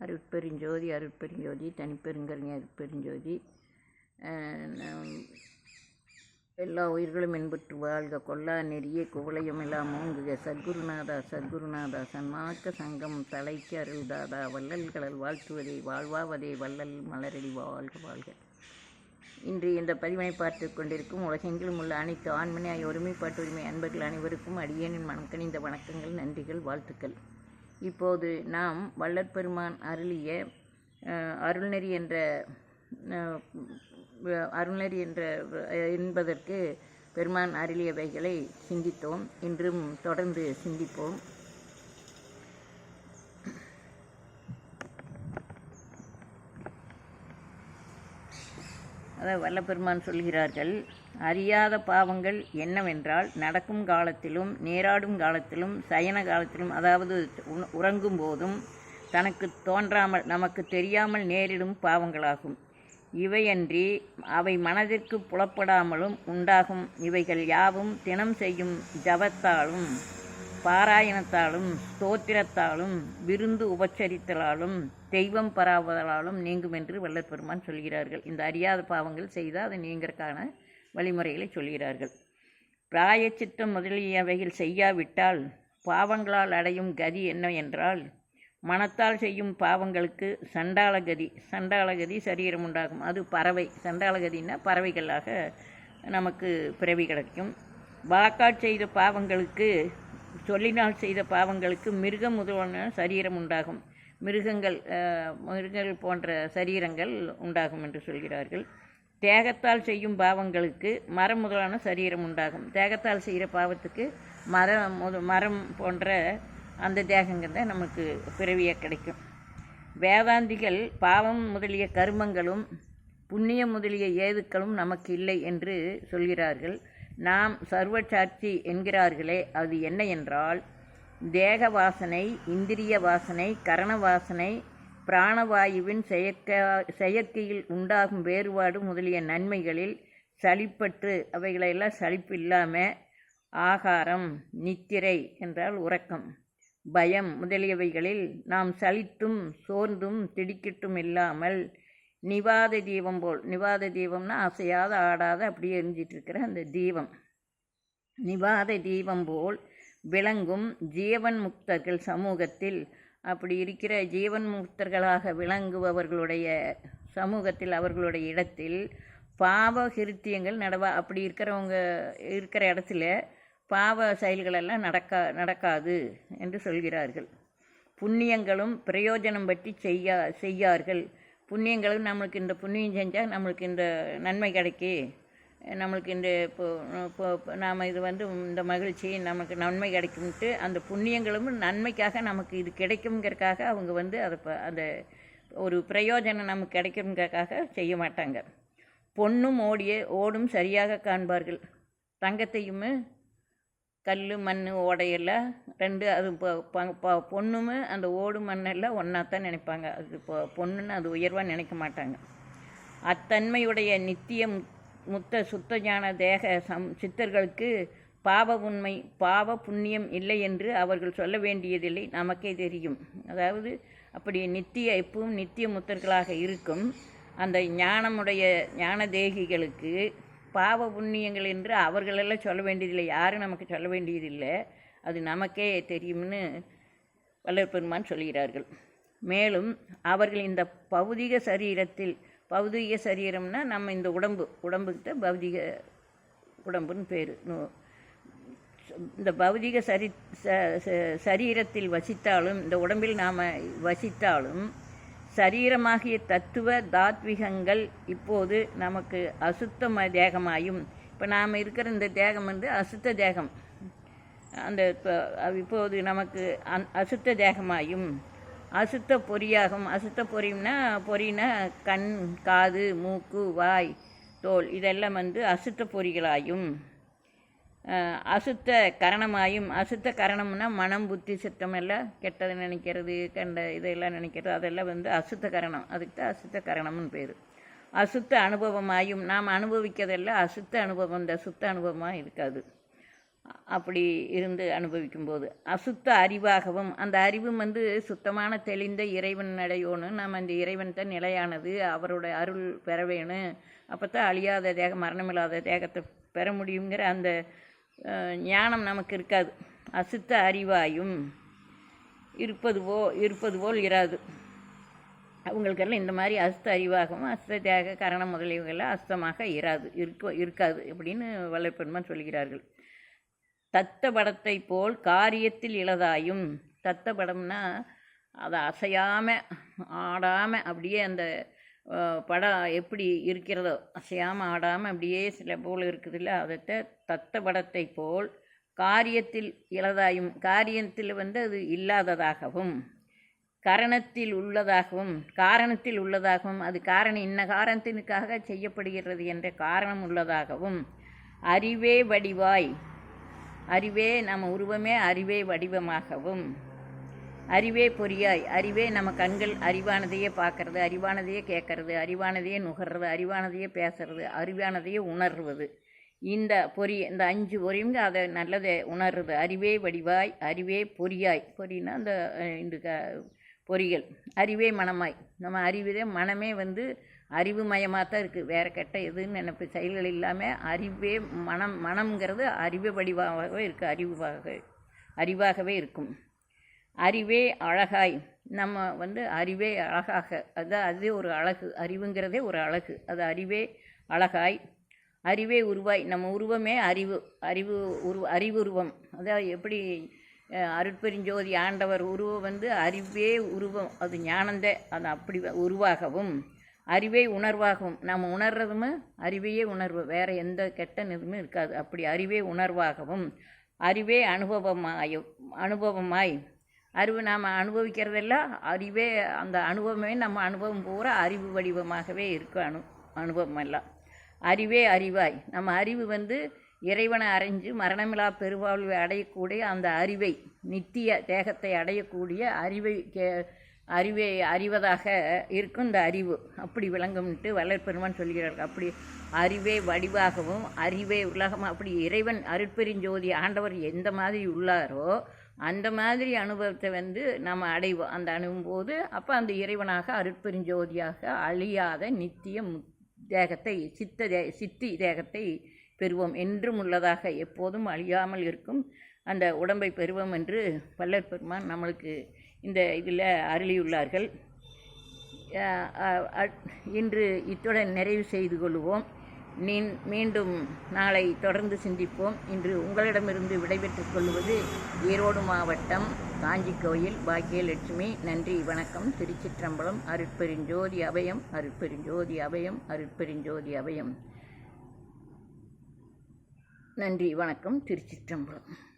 அருட்பெருஞ்சோதி அருட்பெருஞ்சோதி தனிப்பெருங்கறிஞர் அருட்பெருஞ்சோதி. எல்லா உயிர்களும் இன்புற்று வாழ்க. கொல்லா நெறிய குவளையும் எல்லாம் ஓங்குக. சத்குருநாதா சத்குருநாதா சன்மார்க்க சங்கம் தலைக்கு அருள்தாதா வள்ளல்களல் வாழ்த்துவதை வாழ்வாவதே வள்ளல் மலரடி வாழ்க வாழ்க. இன்று இந்த பதிவினை பார்த்து கொண்டிருக்கும் உலகெங்கிலும் உள்ள அனைத்து ஆண்மனையாய் ஒருமைப்பாட்டு உரிமை அன்பர்கள் அனைவருக்கும் அடியேனின் மனக்கணிந்த வணக்கங்கள் நன்றிகள் வாழ்த்துக்கள். இப்போது நாம் வள்ளற்பெருமான் அருளிய அருள்நெறி என்ற அருள்நெறி என்ற என்பதற்கு பெருமான் அருளியவைகளை சிந்தித்தோம். இன்றும் தொடர்ந்து சிந்திப்போம். அதாவது வல்லபெருமான் சொல்கிறார்கள் அறியாத பாவங்கள் என்னவென்றால் நடக்கும் காலத்திலும் நேராடும் காலத்திலும் சயன காலத்திலும் அதாவது உறங்கும் போதும் தனக்கு தோன்றாமல் நமக்கு தெரியாமல் நேரிடும் பாவங்களாகும். இவையன்றி அவை மனதிற்கு புலப்படாமலும் உண்டாகும். இவைகள் யாவும் தினம் செய்யும் ஜபத்தாலும் பாராயணத்தாலும் ஸ்தோத்திரத்தாலும் விருந்து உபச்சரித்தலாலும் தெய்வம் பராவதலாலும் நீங்கும் என்று வள்ளற் பெருமான் சொல்கிறார்கள். இந்த அறியாத பாவங்கள் செய்தால் அது நீங்கிறதுக்கான வழிமுறைகளை சொல்கிறார்கள். பிராயச்சித்தம் முதலியவைகள் செய்யாவிட்டால் பாவங்களால் அடையும் கதி என்ன என்றால் மனத்தால் செய்யும் பாவங்களுக்கு சண்டாளகதி சண்டாளகதி சரீரம் உண்டாகும். அது பறவை. சண்டாளகதின்னா பறவைகளாக நமக்கு பிறவி கிடைக்கும். வாக்காட் செய்த பாவங்களுக்கு சொல்லினால் செய்த பாவங்களுக்கு மிருகம் முதலான சரீரம் உண்டாகும். மிருகங்கள் மிருகங்கள் போன்ற சரீரங்கள் உண்டாகும் என்று சொல்கிறார்கள். தேகத்தால் செய்யும் பாவங்களுக்கு மரம் முதலான சரீரம் உண்டாகும். தேகத்தால் செய்கிற பாவத்துக்கு மரம் முத- மரம் போன்ற அந்த தேகங்கள் தான் நமக்கு பிறவியாக கிடைக்கும். வேதாந்திகள் பாவம் முதலிய கருமங்களும் புண்ணியம் முதலிய ஏதுக்களும் நமக்கு இல்லை என்று சொல்கிறார்கள். நாம் சர்வசாட்சி என்கிறார்களே அது என்ன என்றால் தேக வாசனை இந்திரிய வாசனை கரண வாசனை பிராணவாயுவின் செயற்க செயற்கையில் உண்டாகும் வேறுபாடு முதலிய நன்மைகளில் சளிப்பற்று அவைகளெல்லாம் சளிப்பு இல்லாமல் ஆகாரம் நித்திரை என்றால் உறக்கம். பயம் முதலியவைகளில் நாம் சலித்தும் சோர்ந்தும் திடுக்கிட்டும் இல்லாமல் நிவாத தீபம் போல். நிவாத தீபம்னா அசையாத ஆடாத அப்படியே எரிஞ்சிட்டு இருக்கிற அந்த தீபம். நிவாத தீபம் போல் விளங்கும் ஜீவன் முக்தர்கள் சமூகத்தில். அப்படி இருக்கிற ஜீவன் முக்தர்களாக விளங்குபவர்களுடைய சமூகத்தில் அவர்களுடைய இடத்தில் பாவ கிருத்தியங்கள் நடவா அப்படி இருக்கிறவங்க இருக்கிற இடத்துல பாவ செயல்களெல்லாம் நடக்கா நடக்காது என்று சொல்கிறார்கள். புண்ணியங்களும் பிரயோஜனம் பற்றி செய்யா செய்யார்கள். புண்ணியங்களும் நம்மளுக்கு இந்த புண்ணியம் செஞ்சால் நம்மளுக்கு இந்த நன்மை கிடைக்கி நம்மளுக்கு இந்த இப்போ இப்போ நாம் இது வந்து இந்த மகிழ்ச்சி நமக்கு நன்மை கிடைக்கும்ட்டு அந்த புண்ணியங்களும் நன்மைக்காக நமக்கு இது கிடைக்குங்கிறக்காக அவங்க வந்து அதை ப- அந்த ஒரு பிரயோஜனம் நமக்கு கிடைக்குங்கிறதுக்காக செய்ய மாட்டாங்க. பொண்ணும் ஓடிய ஓடும் சரியாக காண்பார்கள். தங்கத்தையும் கல் மண் ஓடையெல்லாம் ரெண்டு அது பொண்ணும் ப- ப- பொண்ணுமே அந்த ஓடு மண்ணெல்லாம் ஒன்றா தான் நினைப்பாங்க. அது இப்போ பொண்ணுன்னு அது உயர்வாக நினைக்க மாட்டாங்க. அத்தன்மையுடைய நித்திய முத்த சுத்த ஞான தேக சம் சித்தர்களுக்கு பாவ உண்மை பாவ புண்ணியம் இல்லை என்று அவர்கள் சொல்ல வேண்டியதில்லை. நமக்கே தெரியும். அதாவது அப்படி நித்திய எப்பவும் நித்திய முத்தர்களாக இருக்கும். அந்த ஞானமுடைய ஞான தேகிகளுக்கு பாவ புண்ணியங்கள் என்று அவர்களெல்லாம் சொல்ல வேண்டியதில்லை. யாரும் நமக்கு சொல்ல வேண்டியதில்லை. அது நமக்கே தெரியும்னு வல்லற்பெருமான் சொல்கிறார்கள். மேலும் அவர்கள் இந்த பௌதிக சரீரத்தில் பௌதிக சரீரம்னா நம்ம இந்த உடம்பு உடம்புக்கிட்ட பௌதிக உடம்புன்னு பேர். இந்த பௌதிக சரி ச- ச- சரீரத்தில் வசித்தாலும் இந்த உடம்பில் நாம் வசித்தாலும் சரீரமாகிய தத்துவ தாத்விகங்கள் இப்போது நமக்கு அசுத்த தேகமாயும் இப்போ நாம் இருக்கிற இந்த தேகம் வந்து அசுத்த தேகம். அந்த இப்போது நமக்கு அந் அசுத்த தேகமாயும் அசுத்த பொறியாகும். அசுத்த பொறியும்னா பொறினா கண் காது மூக்கு வாய் தோல் இதெல்லாம் வந்து அசுத்த பொறிகளாயும். அசுத்த கரணமாயும் அசுத்த கரணம்னா மனம் புத்தி சித்தம் எல்லாம் கெட்டதை நினைக்கிறது கண்ட இதெல்லாம் நினைக்கிறது அதெல்லாம் வந்து அசுத்த கரணம். அதுக்கு தான் அசுத்த கரணம்னு பேர். அசுத்த அனுபவமாயும் நாம் அனுபவிக்கிறதெல்லாம் அசுத்த அனுபவம் இந்த சுத்த அனுபவமாக இருக்காது. அப்படி இருந்து அனுபவிக்கும்போது. அசுத்த அறிவாகவும் அந்த அறிவும் வந்து சுத்தமான தெளிந்த இறைவன் அடையோன்னு நாம் அந்த இறைவன் தான் நிலையானது அவரோட அருள் பெற வேணும். அப்போ தான் அழியாத தேகம் மரணமில்லாத தேகத்தை பெற முடியுங்கிற அந்த ஞானம் நமக்கு இருக்காது. அசுத்த அறிவாயும் இருப்பது போ இருப்பது போல் இராது. அவங்களுக்கெல்லாம் இந்த மாதிரி அஸ்த அறிவாகவும் அஸ்த தியாக கரணம் முதலியவங்கெல்லாம் அஸ்தமாக இராது இருக்க இருக்காது அப்படின்னு வல்லப்பெருமான் சொல்கிறார்கள். தத்த படத்தை போல் காரியத்தில் இளதாயும் தத்த படம்னா அதை அசையாமல் ஆடாமல் அப்படியே அந்த படம் எப்படி இருக்கிறதோ அசையாமல் ஆடாமல் அப்படியே சில போல் இருக்குதுல்ல அதை தத்த படத்தை போல் காரியத்தில் இளதாயும் காரியத்தில் வந்து அது இல்லாததாகவும் கரணத்தில் உள்ளதாகவும் காரணத்தில் உள்ளதாகவும் அது காரணம் இன்ன காரணத்தினுக்காக செய்யப்படுகிறது என்ற காரணம் உள்ளதாகவும் அறிவே வடிவாய் அறிவே நம்ம உருவமே அறிவே வடிவமாகவும் அறிவே பொறியாய். அறிவே நம்ம கண்கள் அறிவானதையே பார்க்கறது அறிவானதையே கேட்கறது அறிவானதையே நுகர்றது அறிவானதையே பேசுறது அறிவானதையே உணர்வது. இந்த பொறி இந்த அஞ்சு பொறியும் அதை நல்லதை உணர்றது. அறிவே வடிவாய் அறிவே பொறியாய். பொறினா அந்த இந்த க பொறிகள். அறிவே மனமாய். நம்ம அறிவுதே மனமே வந்து அறிவுமயமாக தான் இருக்குது வேறு கெட்ட எதுன்னு நினைப்பு செயல்கள் இல்லாமல் அறிவே மனம் மனம்ங்கிறது அறிவு வடிவாகவே இருக்குது அறிவாக அறிவாகவே இருக்கும். அறிவே அழகாய். நம்ம வந்து அறிவே அழகாக அதான் அதுவே ஒரு அழகு அறிவுங்கிறதே ஒரு அழகு. அது அறிவே அழகாய். அறிவே உருவாய். நம்ம உருவமே அறிவு அறிவு உரு அறிவுருவம். அதாவது எப்படி அருட்பெருஞ்சோதி ஆண்டவர் உருவம் வந்து அறிவே உருவம். அது ஞானந்தே. அது அப்படி உருவாகவும் அறிவே உணர்வாகவும். நம்ம உணர்றதும் அறிவையே உணர்வு. வேறு எந்த கெட்ட இதுவுமே இருக்காது. அப்படி அறிவே உணர்வாகவும் அறிவே அனுபவமாயும் அனுபவமாய் அறிவு நாம் அனுபவிக்கிறதெல்லாம் அறிவே அந்த அனுபவமே நம்ம அனுபவம் பூரா அறிவு வடிவமாகவே இருக்கும் அனு அனுபவம் எல்லாம் அறிவே அறிவாய். நம்ம அறிவு வந்து இறைவனை அறிஞ்சு மரணமில்லா பெருவாழ்வை அடையக்கூடிய அந்த அறிவை நித்திய தேகத்தை அடையக்கூடிய அறிவை கே அறிவை அறிவதாக இருக்கும் இந்த அறிவு. அப்படி விளங்கும்ட்டு வளர்ப்பெருமான் சொல்கிறார்கள் அப்படி அறிவே வடிவாகவும் அறிவே உலகம் அப்படி இறைவன் அருட்பெருஞ்சோதி ஆண்டவர் எந்த மாதிரி உள்ளாரோ அந்த மாதிரி அனுபவத்தை வந்து நம்ம அடைவோம் அந்த அனுபவம் போது அப்போ அந்த இறைவனாக அருட்பெருஞ்சோதியாக அழியாத நித்திய தேகத்தை சித்த தே சித்தி தேகத்தை பெறுவோம். என்றும் உள்ளதாக எப்போதும் அழியாமல் இருக்கும் அந்த உடம்பை பெறுவோம் என்று பல்லர் பெருமான் நம்மளுக்கு இந்த இதில் அருளியுள்ளார்கள். இன்று இத்துடன் நிறைவு செய்து கொள்வோம். மீண்டும் நாளை தொடர்ந்து சிந்திப்போம். இன்று உங்களிடமிருந்து விடைபெற்றுக் கொள்வது ஈரோடு மாவட்டம் காஞ்சி கோயில் பாக்கியலட்சுமி. நன்றி வணக்கம். திருச்சிற்றம்பலம் அருட்பெருஞ்சோதி அபயம் அருட்பெருஞ்சோதி அபயம் அருட்பெருஞ்சோதி அபயம். நன்றி வணக்கம். திருச்சிற்றம்பலம்.